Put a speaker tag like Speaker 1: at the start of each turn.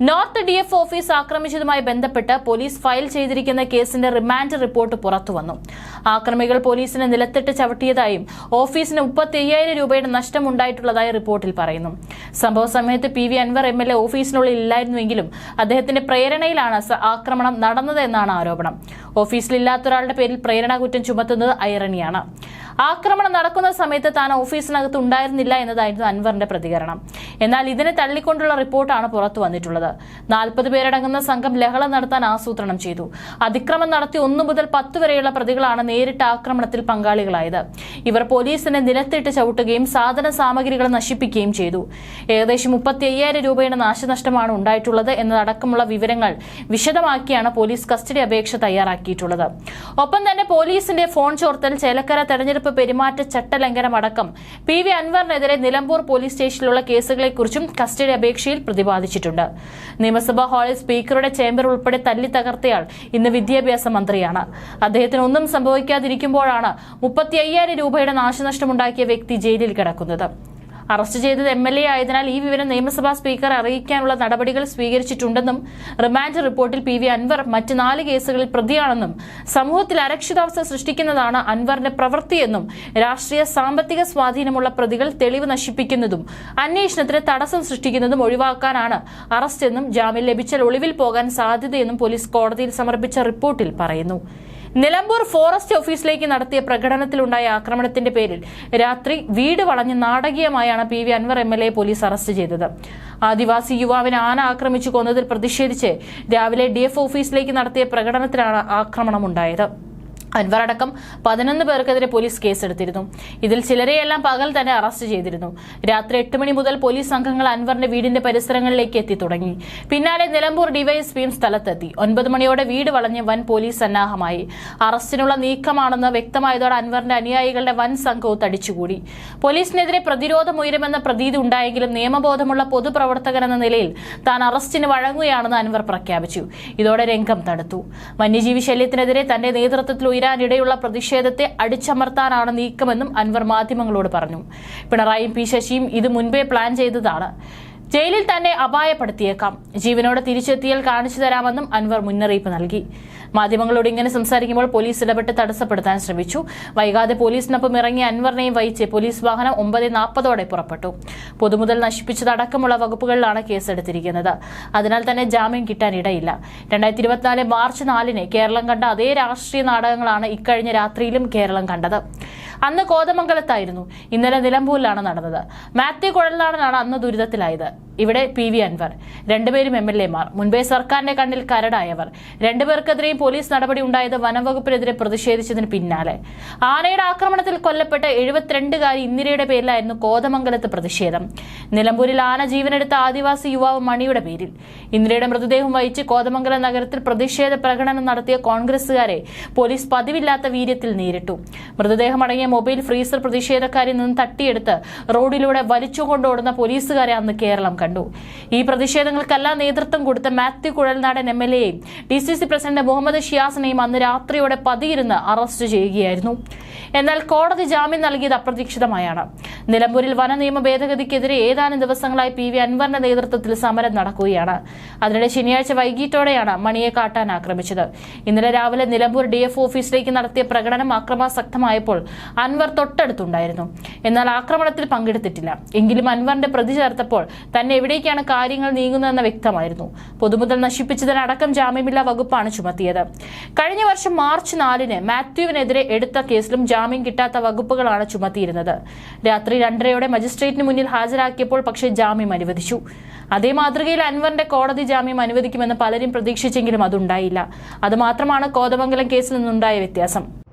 Speaker 1: North D F office ആക്രമിച്ചതുമായി ബന്ധപ്പെട്ട് police file ചെയ്തിരിക്കുന്ന കേസിന്റെ റിമാൻഡ് റിപ്പോർട്ട് പുറത്തുവന്നു ആക്രമികൾ പോലീസിനെ നിലത്തിട്ട് ചവിട്ടിയതായും ഓഫീസിന് മുപ്പത്തി അയ്യായിരം രൂപയുടെ നഷ്ടമുണ്ടായിട്ടുള്ളതായി റിപ്പോർട്ടിൽ പറയുന്നു. സംഭവ സമയത്ത് P V Anvar M L A ഓഫീസിനുള്ളിൽ ഇല്ലായിരുന്നുവെങ്കിലും അദ്ദേഹത്തിന്റെ പ്രേരണയിലാണ് ആക്രമണം നടന്നതെന്നാണ് ആരോപണം. ഓഫീസിലില്ലാത്ത ഒരാളുടെ പേരിൽ പ്രേരണ കുറ്റം ചുമത്തുന്നത് ഐറണിയാണ്. ആക്രമണം നടക്കുന്ന സമയത്ത് താൻ ഓഫീസിനകത്ത് ഉണ്ടായിരുന്നില്ല എന്നതായിരുന്നു അൻവറിന്റെ പ്രതികരണം. എന്നാൽ ഇതിനെ തള്ളിക്കൊണ്ടുള്ള റിപ്പോർട്ടാണ് പുറത്തു വന്നിട്ടുള്ളത്. നാൽപ്പത് പേരടങ്ങുന്ന സംഘം ലഹള നടത്താൻ ആസൂത്രണം ചെയ്തു. അതിക്രമം നടത്തി ഒന്നു മുതൽ പത്ത് വരെയുള്ള പ്രതികളാണ് നേരിട്ട് ആക്രമണത്തിൽ പങ്കാളികളായത്. ഇവർ പോലീസിനെ നിലത്തിട്ട് ചവിട്ടുകയും സാധന സാമഗ്രികൾ നശിപ്പിക്കുകയും ചെയ്തു. ഏകദേശം മുപ്പത്തി അയ്യായിരം രൂപയുടെ നാശനഷ്ടമാണ് ഉണ്ടായിട്ടുള്ളത് എന്നതടക്കമുള്ള വിവരങ്ങൾ വിശദമാക്കിയാണ് പോലീസ് കസ്റ്റഡി അപേക്ഷ തയ്യാറാക്കിയിട്ടുള്ളത്. ഒപ്പം തന്നെ പോലീസിന്റെ ഫോൺ ചോർത്തൽ ചേലക്കര തെരഞ്ഞെടുപ്പ് പെരുമാറ്റ ചട്ടലംഘനമടക്കം പി വി അൻവറിനെതിരെ നിലമ്പൂർ പോലീസ് സ്റ്റേഷനിലുള്ള കേസുകളെക്കുറിച്ചും കസ്റ്റഡി അപേക്ഷയിൽ പ്രതിപാദിച്ചിട്ടുണ്ട്. നിയമസഭാ ഹാളിൽ സ്പീക്കറുടെ ചേംബർ ഉൾപ്പെടെ തല്ലി തകർത്തയാൾ ഇന്ന് വിദ്യാഭ്യാസ മന്ത്രിയാണ്. അദ്ദേഹത്തിന് ഒന്നും സംഭവിക്കാതിരിക്കുമ്പോഴാണ് മുപ്പത്തി അയ്യായിരം രൂപയുടെ നാശനഷ്ടമുണ്ടാക്കിയ വ്യക്തി ജയിലിൽ കിടക്കുന്നത്. അറസ്റ്റ് ചെയ്തത് എം എൽ എ ആയതിനാൽ ഈ വിവരം നിയമസഭാ സ്പീക്കർ അറിയിക്കാനുള്ള നടപടികൾ സ്വീകരിച്ചിട്ടുണ്ടെന്നും റിമാൻഡ് റിപ്പോർട്ടിൽ പി വി അൻവർ മറ്റ് നാല് കേസുകളിൽ പ്രതിയാണെന്നും സമൂഹത്തിൽ അരക്ഷിതാവസ്ഥ സൃഷ്ടിക്കുന്നതാണ് അൻവറിന്റെ പ്രവൃത്തിയെന്നും രാഷ്ട്രീയ സാമ്പത്തിക സ്വാധീനമുള്ള പ്രതികൾ തെളിവ് നശിപ്പിക്കുന്നതും അന്വേഷണത്തിന് തടസ്സം സൃഷ്ടിക്കുന്നതും ഒഴിവാക്കാനാണ് അറസ്റ്റെന്നും ജാമ്യം ലഭിച്ചാൽ ഒളിവിൽ പോകാൻ സാധ്യതയെന്നും പോലീസ് കോടതിയിൽ സമർപ്പിച്ച റിപ്പോർട്ടിൽ പറയുന്നു. നിലമ്പൂർ ഫോറസ്റ്റ് ഓഫീസിലേക്ക് നടത്തിയ പ്രകടനത്തിലുണ്ടായ ആക്രമണത്തിന്റെ പേരിൽ രാത്രി വീട് വളഞ്ഞ് നാടകീയമായാണ് P V Anvar M L A police arrest ചെയ്തത്. ആദിവാസി യുവാവിനെ ആന ആക്രമിച്ചു കൊന്നതിൽ പ്രതിഷേധിച്ച് രാവിലെ ഡി ഓഫീസിലേക്ക് നടത്തിയ പ്രകടനത്തിലാണ് ആക്രമണമുണ്ടായത്. അൻവർ അടക്കം പതിനൊന്ന് പേർക്കെതിരെ പോലീസ് കേസെടുത്തിരുന്നു. ഇതിൽ ചിലരെയെല്ലാം പകൽ തന്നെ അറസ്റ്റ് ചെയ്തിരുന്നു. രാത്രി എട്ട് മണി മുതൽ പോലീസ് സംഘങ്ങൾ അൻവറിന്റെ വീടിന്റെ പരിസരങ്ങളിലേക്ക് എത്തി തുടങ്ങി. പിന്നാലെ നിലമ്പൂർ ഡിവൈഎസ്പിയും സ്ഥലത്തെത്തി. ഒൻപത് മണിയോടെ വീട് വളഞ്ഞ് വൻ പോലീസ് സന്നാഹമായി. അറസ്റ്റിനുള്ള നീക്കമാണെന്ന് വ്യക്തമായതോടെ അൻവറിന്റെ അനുയായികളുടെ വൻ സംഘവും തടിച്ചുകൂടി. പോലീസിനെതിരെ പ്രതിരോധം ഉയരുമെന്ന പ്രതീതി ഉണ്ടായെങ്കിലും നിയമബോധമുള്ള പൊതുപ്രവർത്തകൻ എന്ന നിലയിൽ താൻ അറസ്റ്റിന് വഴങ്ങുകയാണെന്ന് അൻവർ പ്രഖ്യാപിച്ചു. ഇതോടെ രംഗം തടുത്തു. വന്യജീവി ശല്യത്തിനെതിരെ തന്റെ നേതൃത്വത്തിൽ ഉയരാനിടയുള്ള പ്രതിഷേധത്തെ അടിച്ചമർത്താനാണ് നീക്കമെന്നും അൻവർ മാധ്യമങ്ങളോട് പറഞ്ഞു. പിണറായിയും പി ശശിയും ഇത് മുൻപേ പ്ലാൻ ചെയ്തതാണ്. ജയിലിൽ തന്നെ അപായപ്പെടുത്തിയേക്കാം. ജീവനോട് തിരിച്ചെത്തിയാൽ കാണിച്ചു തരാമെന്നും അൻവർ മുന്നറിയിപ്പ് നൽകി. മാധ്യമങ്ങളോട് ഇങ്ങനെ സംസാരിക്കുമ്പോൾ പോലീസ് ഇടപെട്ട് തടസ്സപ്പെടുത്താൻ ശ്രമിച്ചു. വൈകാതെ പോലീസിനൊപ്പം ഇറങ്ങിയ അൻവറിനെയും വഹിച്ച് പോലീസ് വാഹനം ഒമ്പത് നാൽപ്പതോടെ പുറപ്പെട്ടു. പൊതുമുതൽ നശിപ്പിച്ചതടക്കമുള്ള വകുപ്പുകളിലാണ് കേസെടുത്തിരിക്കുന്നത്. അതിനാൽ തന്നെ ജാമ്യം കിട്ടാനിടയില്ല. രണ്ടായിരത്തി ഇരുപത്തിനാല് മാർച്ച് നാലിന് കേരളം കണ്ട അതേ രാഷ്ട്രീയ നാടകങ്ങളാണ് ഇക്കഴിഞ്ഞ രാത്രിയിലും കേരളം കണ്ടത്. അന്ന് കോതമംഗലത്തായിരുന്നു. ഇന്നലെ നിലമ്പൂരിലാണ് നടന്നത്. മാത്യു കുഴൽനാടനാണ് അന്ന് ദുരിതത്തിലായത്. ഇവിടെ പി വി അൻവർ രണ്ടുപേരും എം എൽ എമാർ മുൻപേ സർക്കാരിന്റെ കണ്ണിൽ കരടായവർ. രണ്ടുപേർക്കെതിരെയും പോലീസ് നടപടി ഉണ്ടായത് വനംവകുപ്പിനെതിരെ പ്രതിഷേധിച്ചതിന് പിന്നാലെ. ആനയുടെ ആക്രമണത്തിൽ കൊല്ലപ്പെട്ട എഴുപത്തിരണ്ടുകാരി ഇന്ദിരയുടെ പേരിലായിരുന്നു കോതമംഗലത്ത് പ്രതിഷേധം. നിലമ്പൂരിൽ ആന ജീവനെടുത്ത ആദിവാസി യുവാവ് മണിയുടെ പേരിൽ. ഇന്ദിരയുടെ മൃതദേഹം വഹിച്ച് കോതമംഗലം നഗരത്തിൽ പ്രതിഷേധ പ്രകടനം നടത്തിയ കോൺഗ്രസുകാരെ പോലീസ് പതിവില്ലാത്ത വീര്യത്തിൽ നേരിട്ടു. മൃതദേഹം അടങ്ങിയ മൊബൈൽ ഫ്രീസർ പ്രതിഷേധക്കാരിൽ നിന്ന് തട്ടിയെടുത്ത് റോഡിലൂടെ വലിച്ചുകൊണ്ടോടുന്ന പോലീസുകാരെ അന്ന് കേരളം കണ്ടു. ഈ പ്രതിഷേധങ്ങൾക്കെല്ലാം നേതൃത്വം കൊടുത്ത മാത്യു കുഴൽനാടൻ എം എൽ എയും D C C president Muhammad ഷിയാസിനെയും അന്ന് രാത്രിയോടെ പതിയിരുന്ന് അറസ്റ്റ് ചെയ്യുകയായിരുന്നു. എന്നാൽ കോടതി ജാമ്യം നൽകിയത് അപ്രതീക്ഷിതമായാണ്. നിലമ്പൂരിൽ വന നിയമ ഭേദഗതിക്കെതിരെ ഏതാനും ദിവസങ്ങളായി പി വി അൻവറിന്റെ നേതൃത്വത്തിൽ സമരം നടക്കുകയാണ്. അതിനിടെ ശനിയാഴ്ച വൈകിട്ടോടെയാണ് മണിയെ കാട്ടാൻ ആക്രമിച്ചത്. ഇന്നലെ രാവിലെ നിലമ്പൂർ ഡി എഫ് ഓഫീസിലേക്ക് നടത്തിയ പ്രകടനം അക്രമാസക്തമായപ്പോൾ അൻവർ തൊട്ടടുത്തുണ്ടായിരുന്നു. എന്നാൽ ആക്രമണത്തിൽ പങ്കെടുത്തിട്ടില്ല. എങ്കിലും അൻവറിന്റെ പ്രതി ചേർത്തപ്പോൾ തന്നെ എവിടേക്കാണ് കാര്യങ്ങൾ നീങ്ങുന്നതെന്ന് വ്യക്തമായിരുന്നു. പൊതുമുതൽ നശിപ്പിച്ചതിനടക്കം ജാമ്യമില്ലാ വകുപ്പാണ് ചുമത്തിയത്. കഴിഞ്ഞ വർഷം മാർച്ച് നാലിന് മാത്യുവിനെതിരെ എടുത്ത കേസിലും ജാമ്യം കിട്ടാത്ത വകുപ്പുകളാണ് ചുമത്തിയിരുന്നത്. രാത്രി രണ്ടരയോടെ മജിസ്ട്രേറ്റിന് മുന്നിൽ ഹാജരാക്കിയപ്പോൾ പക്ഷേ ജാമ്യം അനുവദിച്ചു. അതേ മാതൃകയിൽ അൻവറിന്റെ കോടതി ജാമ്യം അനുവദിക്കുമെന്ന് പലരും പ്രതീക്ഷിച്ചെങ്കിലും അതുണ്ടായില്ല. അതുമാത്രമാണ് കോതമംഗലം കേസിൽ നിന്നുണ്ടായ വ്യത്യാസം.